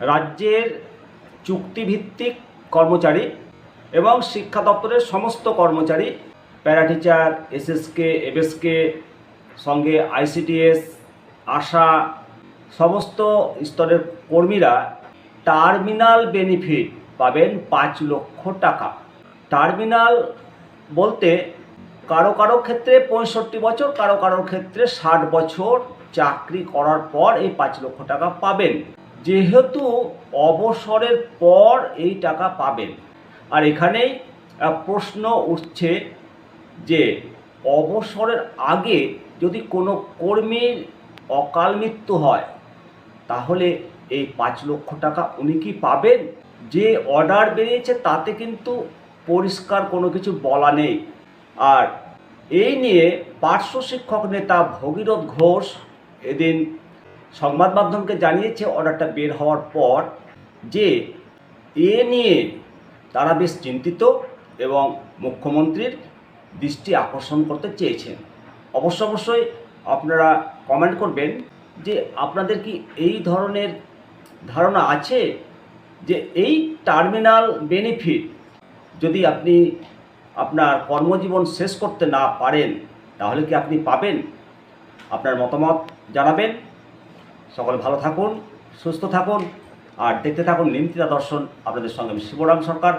রাজ্যের চুক্তিভিত্তিক কর্মচারী এবং শিক্ষা দপ্তরের সমস্ত কর্মচারী, প্যারাটিচার, এসএসকে এফএসকে সঙ্গে আইসিটিএস আশা, সমস্ত স্তরের কর্মীরা টার্মিনাল বেনিফিট পাবেন পাঁচ লক্ষ টাকা। টার্মিনাল বলতে কারও কারও ক্ষেত্রে পঁয়ষট্টি বছর, কারও কারও ক্ষেত্রে ষাট বছর চাকরি করার পর এই পাঁচ লক্ষ টাকা পাবেন। যেহেতু অবসরের পর এই টাকা পাবেন। আর এখানেই প্রশ্ন উঠছে যে অবসরের আগে যদি কোনো কর্মীর অকাল মৃত্যু হয়, তাহলে এই পাঁচ লক্ষ টাকা উনি কি পাবেন? যে অর্ডার বেরিয়েছে তাতে কিন্তু পরিষ্কার কোনো কিছু বলা নেই। আর এই নিয়ে পার্শ্ব শিক্ষক নেতা ভগীরথ ঘোষ এদিন সংবাদ মাধ্যমকে জানিয়েছে অর্ডারটা বের হওয়ার পর যে এ নিয়ে তারা বেশ চিন্তিত এবং মুখ্যমন্ত্রীর দৃষ্টি আকর্ষণ করতে চেয়েছেন। অবশ্য অবশ্যই আপনারা কমেন্ট করবেন যে আপনাদের কি এই ধরনের ধারণা আছে যে এই টার্মিনাল বেনিফিট যদি আপনি আপনার কর্মজীবন শেষ করতে না পারেন, তাহলে কি আপনি পাবেন? আপনার মতামত জানাবেন। সকলে ভালো থাকুন, সুস্থ থাকুন, আর দেখতে থাকুন নিমতিতা দর্শন, আপনাদের সঙ্গে আমি শিবরাম সরকার।